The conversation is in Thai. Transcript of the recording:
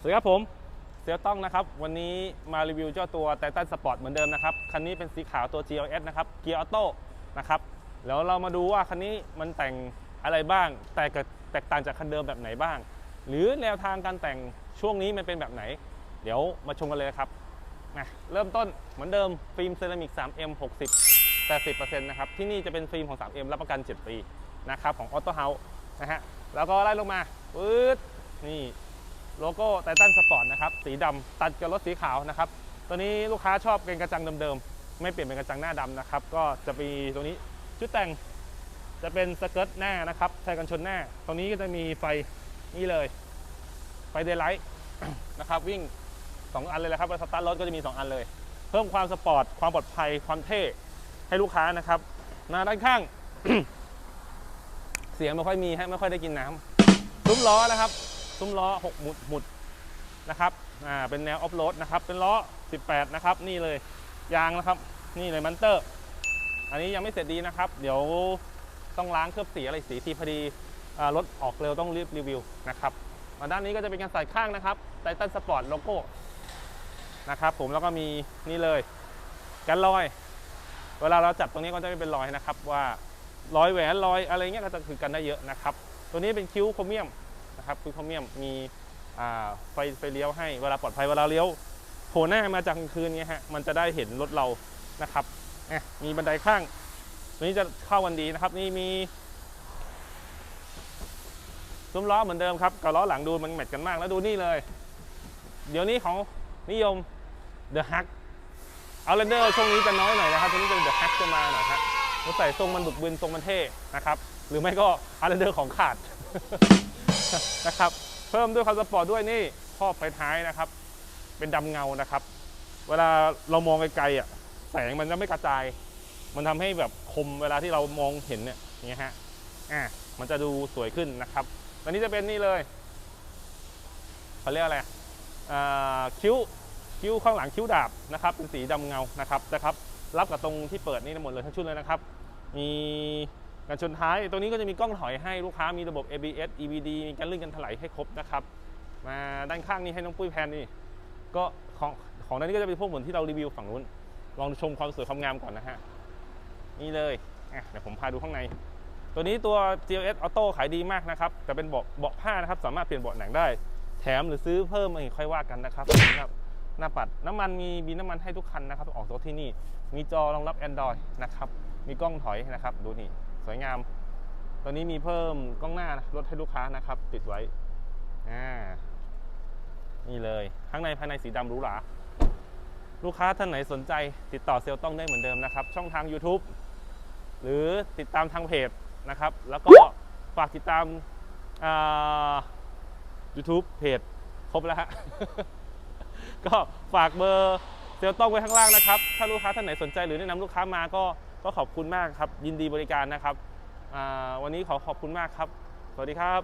สวัสดีครับผมเซียต้องนะครับ วันนี้มารีวิวเจ้าตัวไททันสปอร์ตเหมือนเดิมนะครับ คันนี้เป็นสีขาวตัว GLS นะครับ เกียร์ออโต้นะครับ แล้วเรามาดูว่าคันนี้มันแต่งอะไรบ้าง แต่แตกต่างจากคันเดิมแบบไหนบ้าง หรือแนวทางการแต่งช่วงนี้มันเป็นแบบไหน เดี๋ยวมาชมกันเลยครับมาเริ่มต้นเหมือนเดิมฟิล์มเซรามิก 3M 60 80%นะครับที่นี่จะเป็นฟิล์มของ 3M รับประกัน 7 ปีนะครับของ Auto House นะฮะแล้วก็ไล่ลงมาปื๊ดนี่ โลโก้ไททันสปอร์ตนะครับสีดำตัดกับรถสีขาวนะครับตัวนี้ลูกค้าชอบเป็นกระจังเดิมๆไม่เปลี่ยนเป็นกระจังหน้าดำนะครับก็จะมีตรงนี้ชุดแต่งจะเป็นสเกิร์ตหน้านะครับใช้กันชนหน้า ตรงนี้ก็จะมีไฟนี่เลย ไฟเดย์ไลท์นะครับวิ่ง 2 อันเลยนะครับสตาร์ทรถก็จะมี 2 อันเลย เพิ่มความสปอร์ต ความปลอดภัยความเท่ให้ลูกค้านะครับหน้าด้านข้าง เสียงไม่ค่อยมีฮะไม่ค่อยได้กินน้ำซุ้มล้อนะครับ ซุ้มล้อ 6 หมุดหมุดนะครับอ่าเป็นแนวออฟโรดนะครับ เป็นล้อ 18 นะครับ นี่เลยยางนะครับ นี่เลยมันเตอร์ อันนี้ยังไม่เสร็จดีนะครับ เดี๋ยวต้องล้างเคลือบสีอะไรสีทีพอดีอ่ารถออกเร็วต้องรีบรีวิวนะครับมาด้านนี้ก็จะเป็นการใส่ข้างนะครับไททันสปอร์ตโลโก้นะครับผมแล้วก็มีนี่เลยกันรอย เวลาเราจับตรงนี้ก็จะไม่เป็นรอยนะครับ ว่ารอยแหวนรอยอะไรเงี้ยก็จะคือกันได้เยอะนะครับ ตัวนี้เป็นคิ้วโครเมียม นะครับคือโครเมียมมีไฟไฟเลี้ยวให้เวลาปลอดภัยเวลาเลี้ยวโผล่หน้ามาจากกลางคืนเงี้ยฮะมันจะได้เห็นรถเรานะครับอะมีบันไดข้างตัวนี้จะเข้ากันดีนะครับ นี่มีซุ้มล้อเหมือนเดิมครับกับล้อหลังดูมันแมทกันมากแล้วดูนี่เลย เดี๋ยวนี้ของนิยม The Hack เอาเรนเดอร์ช่วงนี้จะน้อยหน่อยนะครับตัวนี้จะ The Hack จะมาหน่อยครับราใส่ทรงมันบุกบึนทรงมันเท่นะครับหรือไม่ก็อาร์เรนเดอร์ของขาด นะครับ เพิ่มด้วยความสปอร์ตด้วยนี่ครอบไฟท้ายนะครับ เป็นดำเงานะครับ เวลาเรามองไกลๆอะแสงมันจะไม่กระจาย มันทำให้แบบคมเวลาที่เรามองเห็นเนี่ยอย่างเงี้ยฮะอะมันจะดูสวยขึ้นนะครับตอนนี้จะเป็นนี่เลยเขาเรียกอะไรอ่าคิ้วคิ้วข้างหลังคิ้วดาบนะครับ เป็นสีดำเงานะครับนะครับ รับกับตรงที่เปิดนี่หมดเลยทั้งชุดเลยนะครับ มี กันชนท้ายตรงนี้ก็จะมีกล้องถอยให้ลูกค้ามีระบบ ABS EBD มีการลื่นกันถลายให้ครบนะครับ มาด้านข้างนี้ให้น้องปุ้ยแพนนี่ก็ของของนั้นก็จะเป็นพวกเหมือนที่เรารีวิวฝั่งนู้น ลองชมความสวยความงามก่อนนะฮะ นี่เลยเดี๋ยวผมพาดูข้างใน ตัวนี้ตัว GLS Auto ขายดีมากนะครับ แต่เป็นเบาะเบาะผ้านะครับ สามารถเปลี่ยนเบาะหนังได้ แถมหรือซื้อเพิ่มอีกค่อยว่ากันนะครับนะครับหน้าปัดน้ำมันมีมีน้ำมันให้ทุกคันนะครับ ออกรถที่นี่ มีจอรองรับ Android นะครับ มีกล้องถอยนะครับ ดูนี่ สวยงามตัวนี้มีเพิ่มกล้องหน้ารถให้ลูกค้านะครับ ติดไว้อ่านี่เลย ข้างในภายในสีดำหรูหราลูกค้าท่านไหนสนใจ ติดต่อเซลต้องได้เหมือนเดิมนะครับ ช่องทาง YouTube หรือติดตามทางเพจนะครับ แล้วก็ฝากติดตามอ่า YouTube เพจครบแล้วฮะ ก็ฝากเบอร์เซลต้องไว้ข้างล่างนะครับ ถ้าลูกค้าท่านไหนสนใจหรือแนะนำลูกค้ามาก็ ก็ขอบคุณมากครับ ยินดีบริการนะครับวันนี้ขอขอบคุณมากครับ สวัสดีครับ